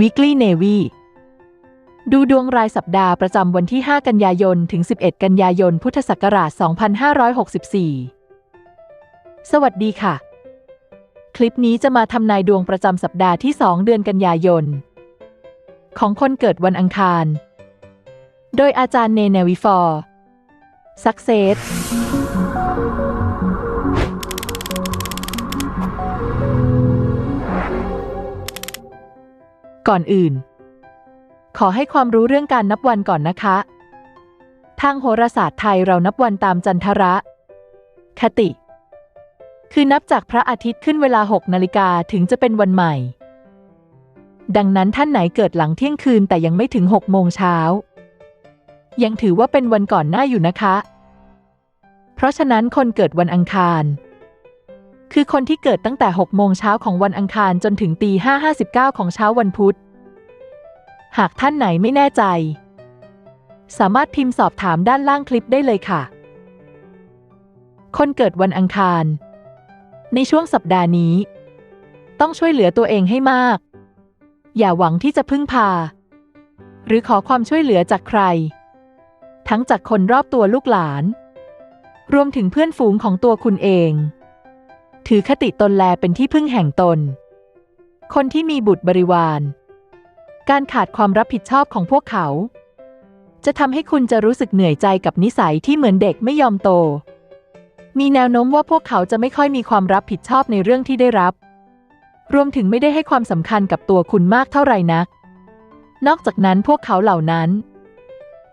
Weekly Navy ดูดวงรายสัปดาห์ประจำวันที่ 5 กันยายน ถึง 11 กันยายน พุทธศักราช 2564 สวัสดีค่ะ คลิปนี้จะมาทำนายดวงประจำสัปดาห์ที่ 2 เดือนกันยายน ของคนเกิดวันอังคาร โดยอาจารย์เนเนวิฟอร์ Success ก่อนอื่น ขอให้ความรู้เรื่องการนับวันก่อนนะคะ ทางโหราศาสตร์ไทยเรานับวันตามจันทระ คติ คือนับจากพระอาทิตย์ขึ้นเวลา 6 นาฬิกาถึงจะเป็นวันใหม่ ดังนั้นท่านไหนเกิดหลังเที่ยงคืนแต่ยังไม่ถึง 6 โมงเช้า ยังถือว่าเป็นวันก่อนหน้าอยู่นะคะ เพราะฉะนั้นคนเกิดวันอังคาร คือคนที่เกิดตั้งแต่ 6 โมงเช้าของวันอังคารจนถึงตี5.59 ของเช้าวันพุธ หากท่านไหนไม่แน่ใจ สามารถพิมพ์สอบถามด้านล่างคลิปได้เลยค่ะ คนเกิดวันอังคาร ในช่วงสัปดาห์นี้ ต้องช่วยเหลือตัวเองให้มาก อย่าหวังที่จะพึ่งพา หรือขอความช่วยเหลือจากใคร ทั้งจากคนรอบตัวลูกหลาน รวมถึงเพื่อนฝูงของตัวคุณเอง ถือคติตนแลเป็นที่พึ่งแห่งตน คนที่มีบุตรบริวาร การขาดความรับผิดชอบของพวกเขา จะทำให้คุณจะรู้สึกเหนื่อยใจกับนิสัยที่เหมือนเด็กไม่ยอมโต มีแนวโน้มว่าพวกเขาจะไม่ค่อยมีความรับผิดชอบในเรื่องที่ได้รับ รวมถึงไม่ได้ให้ความสำคัญกับตัวคุณมากเท่าไหร่นัก นอกจากนั้นพวกเขาเหล่านั้น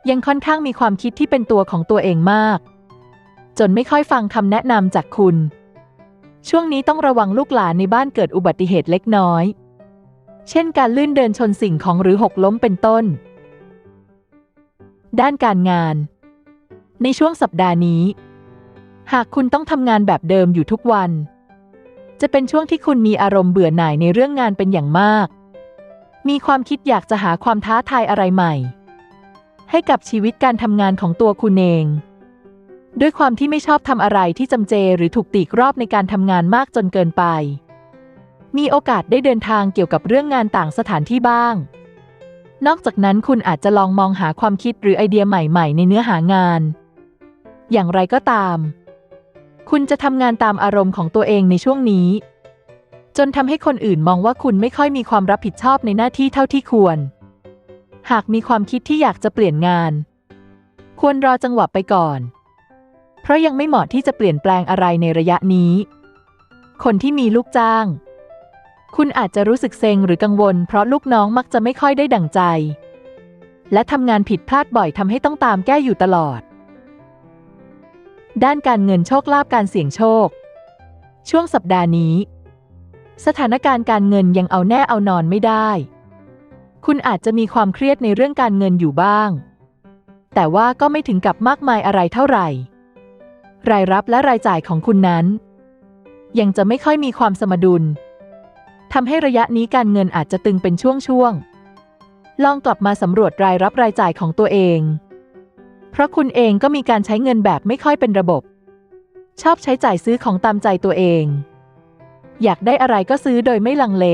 ยังค่อนข้างมีความคิดที่เป็นตัวของตัวเองมาก จนไม่ค่อยฟังคำแนะนำจากคุณ ช่วงนี้ต้องระวังลูกหลานในบ้านเกิดอุบัติเหตุเล็กน้อย เช่นการลื่นเดินชนสิ่งของหรือหกล้มเป็นต้น ด้านการงาน ในช่วงสัปดาห์นี้ หากคุณต้องทำงานแบบเดิมอยู่ทุกวัน จะเป็นช่วงที่คุณมีอารมณ์เบื่อหน่ายในเรื่องงานเป็นอย่างมาก มีความคิดอยากจะหาความท้าทายอะไรใหม่ ให้กับชีวิตการทำงานของตัวคุณเอง ด้วยความที่ไม่ชอบทำอะไรที่จำเจหรือถูกตีกรอบในการทำงานมากจนเกินไป มีโอกาสได้เดินทางเกี่ยวกับเรื่องงานต่างสถานที่บ้าง นอกจากนั้นคุณอาจจะลองมองหาความคิดหรือไอเดียใหม่ๆ ในเนื้อหางาน อย่างไรก็ตาม คุณจะทำงานตามอารมณ์ของตัวเองในช่วงนี้ จนทำให้คนอื่นมองว่าคุณไม่ค่อยมีความรับผิดชอบในหน้าที่เท่าที่ควร หากมีความคิดที่อยากจะเปลี่ยนงาน ควรรอจังหวะไปก่อน เพราะยังไม่เหมาะที่จะเปลี่ยนแปลงอะไรในระยะนี้ คนที่มีลูกจ้าง คุณอาจจะรู้สึกเซ็งหรือกังวล เพราะลูกน้องมักจะไม่ค่อยได้ดั่งใจ และทำงานผิดพลาดบ่อยทำให้ต้องตามแก้อยู่ตลอด ด้านการเงินโชคลาภการเสี่ยงโชค ช่วงสัปดาห์นี้ สถานการณ์การเงินยังเอาแน่เอานอนไม่ได้ คุณอาจจะมีความเครียดในเรื่องการเงินอยู่บ้าง แต่ว่าก็ไม่ถึงกับมากมายอะไรเท่าไหร่ รายรับและรายจ่ายของคุณนั้น ยังจะไม่ค่อยมีความสมดุลทำให้ระยะนี้การเงินอาจจะตึงเป็นช่วงๆ ลองกลับมาสำรวจรายรับรายจ่ายของตัวเอง เพราะคุณเองก็มีการใช้เงินแบบไม่ค่อยเป็นระบบ ชอบใช้จ่ายซื้อของตามใจตัวเอง อยากได้อะไรก็ซื้อโดยไม่ลังเล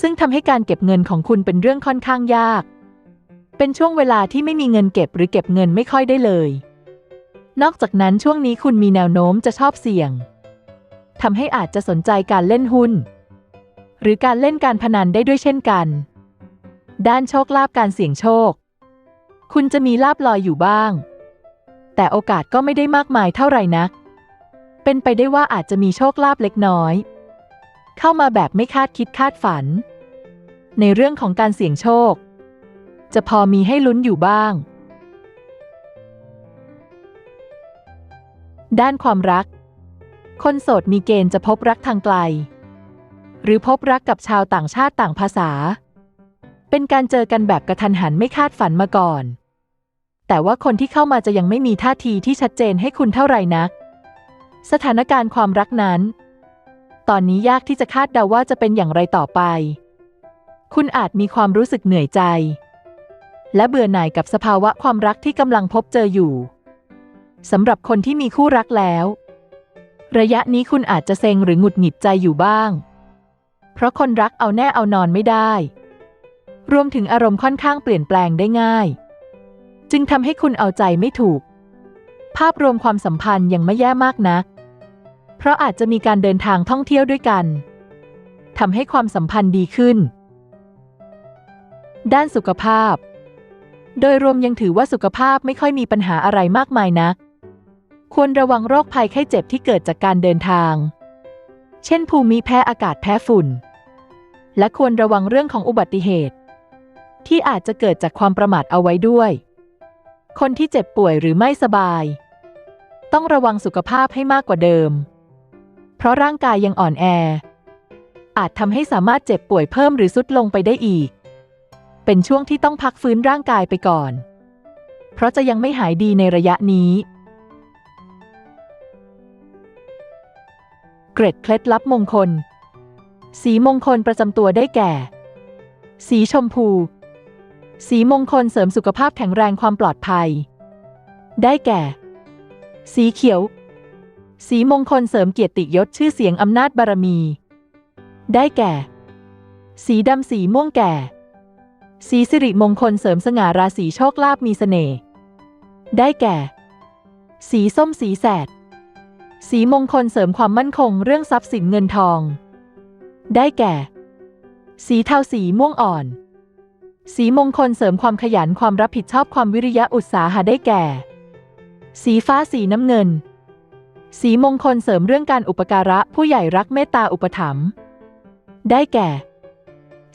ซึ่งทำให้การเก็บเงินของคุณเป็นเรื่องค่อนข้างยาก เป็นช่วงเวลาที่ไม่มีเงินเก็บหรือเก็บเงินไม่ค่อยได้เลย นอกจากนั้นช่วงนี้คุณมีแนวโน้มจะชอบเสี่ยงทำให้อาจจะสนใจการเล่นหุ้น หรือการเล่นการพนันได้ด้วยเช่นกัน ด้านโชคลาภการเสี่ยงโชค คุณจะมีลาบลอยอยู่บ้าง แต่โอกาสก็ไม่ได้มากมายเท่าไหร่นัก เป็นไปได้ว่าอาจจะมีโชคลาภเล็กน้อย เข้ามาแบบไม่คาดคิดคาดฝัน ในเรื่องของการเสี่ยงโชค จะพอมีให้ลุ้นอยู่บ้าง ด้านความรัก คนโสดมีเกณฑ์จะพบรักทางไกล หรือพบรักกับชาวต่างชาติต่างภาษา เป็นการเจอกันแบบกระทันหันไม่คาดฝันมาก่อน แต่ว่าคนที่เข้ามาจะยังไม่มีท่าทีที่ชัดเจนให้คุณเท่าไหร่นัก สถานการณ์ความรักนั้น ตอนนี้ยากที่จะคาดเดาว่าจะเป็นอย่างไรต่อไป คุณอาจมีความรู้สึกเหนื่อยใจ และเบื่อหน่ายกับสภาวะความรักที่กำลังพบเจออยู่ สำหรับคนที่มีคู่รักแล้ว ระยะนี้คุณอาจจะเซ็งหรือหงุดหงิดใจอยู่บ้าง เพราะคนรักเอาแน่เอานอนไม่ได้ รวมถึงอารมณ์ค่อนข้างเปลี่ยนแปลงได้ง่าย จึงทำให้คุณเอาใจไม่ถูก ภาพรวมความสัมพันธ์ยังไม่แย่มากนัก เพราะอาจจะมีการเดินทางท่องเที่ยวด้วยกันทำให้ความสัมพันธ์ดีขึ้น ด้านสุขภาพ โดยรวมยังถือว่าสุขภาพไม่ค่อยมีปัญหาอะไรมากมายนัก ควรระวังโรคภัยไข้เจ็บที่เกิดจากการเดินทาง เช่น ภูมิแพ้อากาศแพ้ฝุ่น และควรระวังเรื่องของอุบัติเหตุ ที่อาจจะเกิดจากความประมาทเอาไว้ด้วย คนที่เจ็บป่วยหรือไม่สบาย ต้องระวังสุขภาพให้มากกว่าเดิม เพราะร่างกายยังอ่อนแอ อาจทำให้สามารถเจ็บป่วยเพิ่มหรือสุดลงไปได้อีก เป็นช่วงที่ต้องพักฟื้นร่างกายไปก่อน เพราะจะยังไม่หายดีในระยะนี้ เกร็ดเคล็ดลับมงคล สีมงคลประจำตัวได้แก่ สีชมพู สีมงคลเสริมสุขภาพแข็งแรงความปลอดภัย ได้แก่ สีเขียว สีมงคลเสริมเกียรติยศชื่อเสียงอำนาจบารมี ได้แก่ สีดำสีม่วงแก่ สีสิริมงคลเสริมสง่าราศีโชคลาภมีเสน่ห์ได้แก่ สีส้มสีแสด สีมงคลเสริมความมั่นคงเรื่องทรัพย์สินเงินทอง ได้แก่ สีเทาสีม่วงอ่อน สีมงคลเสริมความขยันความรับผิดชอบความวิริยะอุตสาหะได้แก่ สีฟ้าสีน้ำเงิน สีมงคลเสริมเรื่องการอุปการะผู้ใหญ่รักเมตตาอุปถัมภ์ได้แก่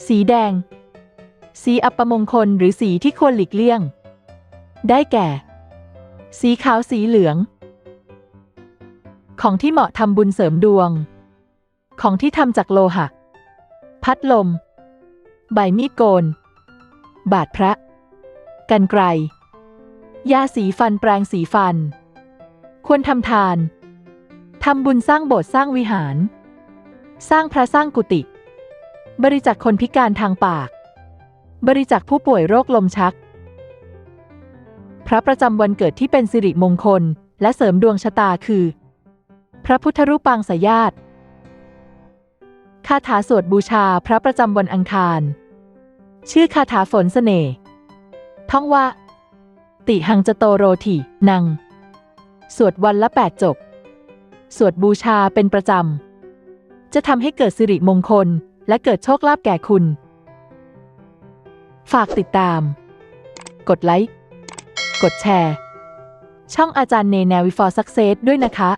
สีแดง สีอัปมงคลหรือสีที่ควรหลีกเลี่ยง ได้แก่ สีขาวสีเหลือง ของที่เหมาะทำบุญเสริมดวง ของที่ทำจากโลหะ พัดลม ใบมีดโกน บาดพระ กันไกรยาสีฟันแปรงสีฟัน ควรทำทาน ทำบุญสร้างโบสถ์สร้างวิหาร สร้างพระสร้างกุฏิบริจาคคนพิการทางปาก บริจาคผู้ป่วยโรคลมชัก พระประจำวันเกิดที่เป็นสิริมงคล และเสริมดวงชะตาคือ ระพุทธรูปปางสายาตคาถาสวดบูชาพระประจำวันอังคาร ชื่อคาถาฝนเสน่ห์ท่องว่า ติหังจโตโรถินัง สวดวันละแปดจบ สวดบูชาเป็นประจำ จะทำให้เกิดสิริมงคลและเกิดโชคลาภแก่คุณ ฝากติดตาม กดไลค์ กดแชร์ ช่องอาจารย์เนแนวิฟอร์ซักเซสด้วยนะคะ